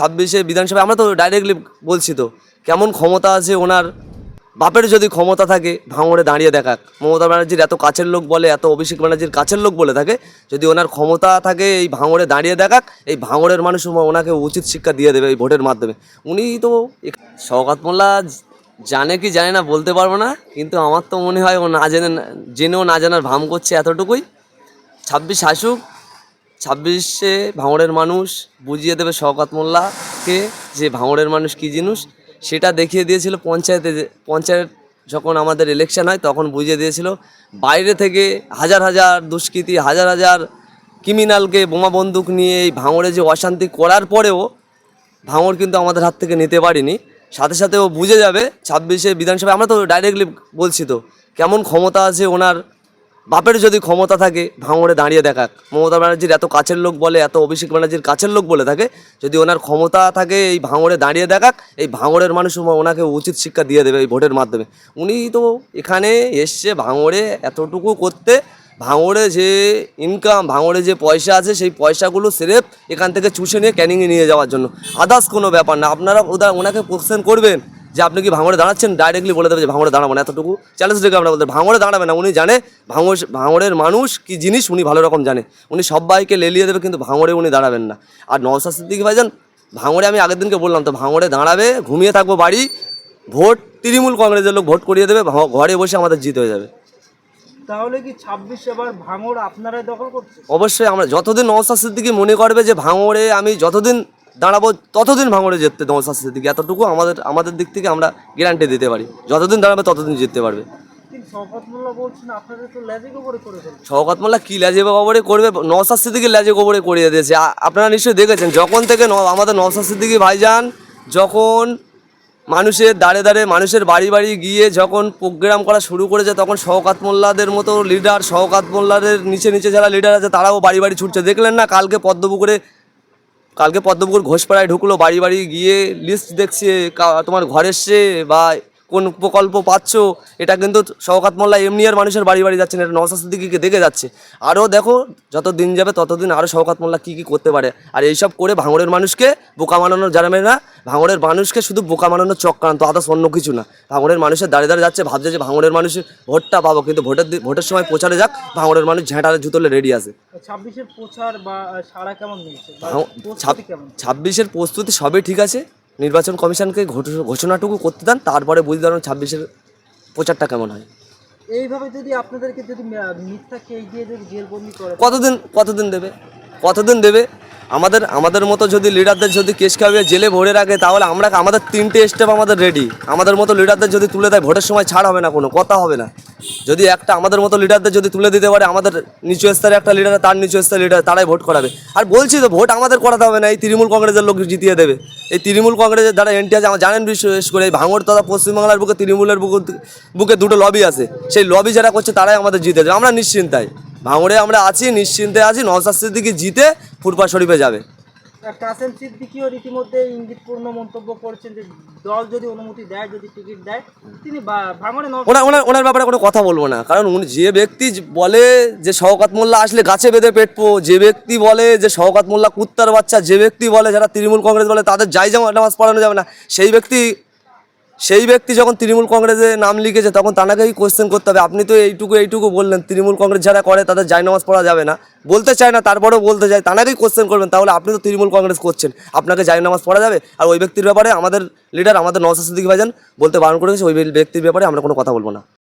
ছাব্বিশে বিধানসভায় আমরা তো ডাইরেক্টলি বলছি তো, কেমন ক্ষমতা আছে ওনার? বাপের যদি ক্ষমতা থাকে, ভাঙড়ে দাঁড়িয়ে দেখাক। মমতা ব্যানার্জির এত কাছের লোক বলে, এত অভিষেক ব্যানার্জির কাছের লোক বলে থাকে, যদি ওনার ক্ষমতা থাকে এই ভাঙড়ে দাঁড়িয়ে দেখাক, এই ভাঙড়ের মানুষ ওনাকে উচিত শিক্ষা দিয়ে দেবে এই ভোটের মাধ্যমে। উনি তো শওকাত মোল্লা জানে কি জানে না বলতে পারব না, কিন্তু আমার তো মনে হয় ও না জেনে জেনেও না জানার ভাম করছে এতটুকুই। ছাব্বিশ আসুক ছাব্বিশে ভাঙড়ের মানুষ বুঝিয়ে দেবে শওকাত মোল্লাকে যে ভাঙড়ের মানুষ কী জিনিস। সেটা দেখিয়ে দিয়েছিল পঞ্চায়েতে পঞ্চায়েত যখন আমাদের ইলেকশন হয়, তখন বুঝিয়ে দিয়েছিল বাইরে থেকে হাজার হাজার দুষ্কৃতী, হাজার হাজার ক্রিমিনালকে বোমা বন্দুক নিয়ে এই ভাঙড়ে যে অশান্তি করার পরেও ভাঙড় কিন্তু আমাদের হাত থেকে নিতে পারিনি। সাথে সাথে ও বুঝে যাবে ছাব্বিশে বিধানসভায়, আমরা তো ডাইরেক্টলি বলছি তো, কেমন ক্ষমতা আছে ওনার বাপের যদি ক্ষমতা থাকে, ভাঙড়ে দাঁড়িয়ে দেখাক। মমতা ব্যানার্জির এত কাছের লোক বলে, এত অভিষেক ব্যানার্জির কাছের লোক বলে থাকে, যদি ওনার ক্ষমতা থাকে, এই ভাঙড়ে দাঁড়িয়ে দেখাক, এই ভাঙড়ের মানুষ ওনাকে উচিত শিক্ষা দিয়ে দেবে এই ভোটের মাধ্যমে। উনি তো এখানে এসছে ভাঙড়ে এতটুকু করতে, ভাঙড়ে যে ইনকাম ভাঙড়ে যে পয়সা আছে, সেই পয়সাগুলো সেরেফ এখান থেকে চুষে নিয়ে ক্যানিংয়ে নিয়ে যাওয়ার জন্য। আদার্স কোনো ব্যাপার না। আপনারা ওদা ওনাকে কোশ্চেন করবেন। যে আপনি কি ভাঙড়ে দাঁড়াচ্ছেন? ডাইরেক্টলি বলে দেবে যে ভাঙড়ে দাঁড়াবো না এতটুকু। চ্যালেঞ্জ রেখে আমরা বলতে ভাঙড়ে দাঁড়াবে না। উনি জানে ভাঙড় ভাঙড়ের মানুষ কি জিনিস উনি ভালো রকম জানে। উনি সবাইকে লেলিয়ে দেবে কিন্তু ভাঙড়ে উনি দাঁড়াবেন না। আর নওসাদ সিদ্দিকি ভাইজান ভাঙড়ে আমি আগের দিনকে বললাম তো ভাঙড়ে দাঁড়াবে ঘুমিয়ে থাকব বাড়ি ভোট তৃণমূল কংগ্রেসের লোক ভোট করিয়ে দেবে ঘরে বসে আমাদের জিত হয়ে যাবে। তাহলে কি ছাব্বিশ এবার ভাঙড় আপনারাই দখল করছে অবশ্যই আমরা যতদিন নওসাদ সিদ্দিকি মনে করবে যে ভাঙড়ে আমি যতদিন দাঁড়াবো ততদিন ভাঙড়ে জিততে নওসাদ সিদ্দিকি এতটুকু আমাদের আমাদের দিক থেকে আমরা গ্যারান্টি দিতে পারি। যতদিন দাঁড়াবে ততদিন জিততে পারবে। শওকত মোল্লা কী ল্যাজে গোবরে করবে? নওসাদ সিদ্দিকি ল্যাজে গোবরে করিয়ে দিয়েছে। আপনারা নিশ্চয়ই দেখেছেন যখন থেকে ন- আমাদের নওসাদ সিদ্দিকি ভাইজান যখন মানুষের দাঁড়ে দাঁড়ে মানুষের বাড়ি বাড়ি গিয়ে যখন প্রোগ্রাম করা শুরু করেছে তখন শওকাত মোল্লাদের মতো লিডার শওকাত মোল্লাদের নিচে নিচে যারা লিডার আছে তারাও বাড়ি বাড়ি ছুটছে। দেখলেন না কালকে পদ্মপুকুরে কালকে পদ্মপুকুর ঘোষপাড়ায় ঢুকলো বাড়ি বাড়ি গিয়ে লিস্ট দেখছে তোমার ঘর এসছে বা কোন প্রকল্প পাচ্ছ এটা কিন্তু শওকাত মোল্লা এমনি আর মানুষের বাড়ি বাড়ি যাচ্ছে না এটা নওসাদ সিদ্দিকিকে দেখে যাচ্ছে। আরও দেখো যত দিন যাবে ততদিন আরও শওকাত মোল্লা কী কী করতে পারে। আর এইসব করে ভাঙড়ের মানুষকে বোকা বানানোর যারা না ভাঙড়ের মানুষকে শুধু বোকা বানানোর চক্রান্ত আদার্স অন্য কিছু না। ভাঙড়ের মানুষের দাঁড়িয়ে দাঁড়িয়ে যাচ্ছে ভাবছে যে ভাঙড়ের মানুষের ভোটটা পাবো কিন্তু ভোটের ভোটের সময় প্রচারে যাক ভাঙড়ের মানুষ ঝেঁটারে জুতলে রেডি আছে। ছাব্বিশের প্রচার বা সারা কেমন? ছাব্বিশের প্রস্তুতি সবই ঠিক আছে নির্বাচন কমিশনকে ঘোষণাটুকু করতে দেন তারপরে বুঝতে পারবেন ছাব্বিশের প্রচারটা কেমন হয়? এইভাবে যদি আপনাদেরকে যদি মিথ্যা কেস দিয়ে যদি জেলবন্দি করে। কতদিন কতদিন দেবে? কতদিন দেবে? আমাদের আমাদের মতো যদি লিডারদের যদি কেস খাওয়িয়ে জেলে ভরে রাখে তাহলে আমরা আমাদের তিনটে স্টেপ আমাদের রেডি আমাদের মতো লিডারদের যদি তুলে দেয় ভোটের সময় ছাড় হবে না কোনো কথা হবে না। যদি একটা আমাদের মতো লিডারদের যদি তুলে দিতে পারে, আমাদের নিচু স্তরে একটা লিডার তার নিচু স্তরে লিডার তারাই ভোট করাবে। আর বলছি তো ভোট আমাদের করাতে হবে না, এই তৃণমূল কংগ্রেসের লোক জিতিয়ে দেবে। এই তৃণমূল কংগ্রেসের যারা এনটি আছে, আমার জানেন বিশেষ করে, এই ভাঙড় তথা পশ্চিমবাংলার বুকে, তৃণমূলের বুকে বুকে দুটো লবি আছে। সেই লবি যারা করছে, তারাই আমাদের জিতে যাবে। আমরা নিশ্চিন্তায়। ভাঙড়ে আমরা আছি, নিশ্চিন্তে আছি নওসাদ সিদ্দিকি জিতে ফুরফা শরীফে যাবে। কাসেম সিদ্দিকিও রীতিমধ্যে ইঙ্গিতপূর্ণ মন্তব্য করছেন যে দল যদি অনুমতি দেয়, যদি টিকিট দেয়, তিনি ভাঙনে ওনার ওনার ব্যাপারে কোনো কথা বলব না, কারণ উনি যে ব্যক্তি বলে যে শওকাত মোল্লা আসলে গাছে বেঁধে পেটপো যে ব্যক্তি বলে যে শওকাত মোল্লা কুত্তার বাচ্চা, যে ব্যক্তি বলে যারা তৃণমূল কংগ্রেস বলে তাদের যাই যেমন নামাজ পড়ানো যাবে না, সেই ব্যক্তি সেই ব্যক্তি যখন তৃণমূল কংগ্রেসে নাম লিখেছে, তখন তানাকেই কোয়েশ্চেন করতে হবে। আপনি তো এইটুকু এইটুকু বললেন, তৃণমূল কংগ্রেস যারা করে, তাদের যাই নামাজ পড়া যাবে না। বলতে চায় না, তারপরেও বলতে চায় তাকেই কোয়েশ্চেন করবেন, তাহলে আপনি তো তৃণমূল কংগ্রেস করছেন। আপনাকে যাই নামাজ পড়া যাবে, আর ওই ব্যক্তির ব্যাপারে আমাদের লিডার আমাদের নওসাদ সিদ্দিকী ভাইজান বলতে বারণ করেছে ওই ব্যক্তির ব্যাপারে আমরা কোনো কথা বলব না।